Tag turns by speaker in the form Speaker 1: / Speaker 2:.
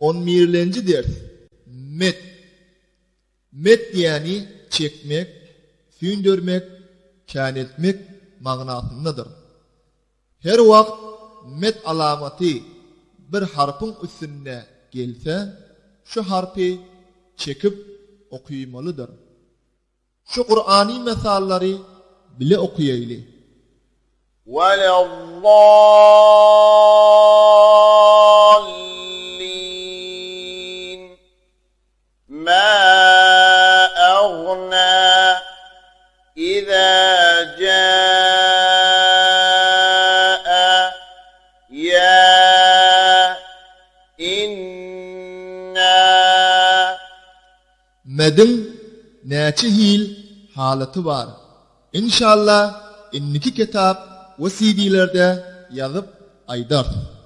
Speaker 1: 11. ders. Met. Met yani çekmek, sündürmek, kän etmek magnasyndadyr. Her wagt met alamaty bir harpyň üstünde gelse, şu harpy çekip okuýmalydyr. Şu Qur'ani mesallary bile okuýaýly.
Speaker 2: ولا إذا جاء يا إنا
Speaker 1: مدن ناتشهيل حالة var. İnşallah inniki kitap ve CD'lerde yazıp aydardır.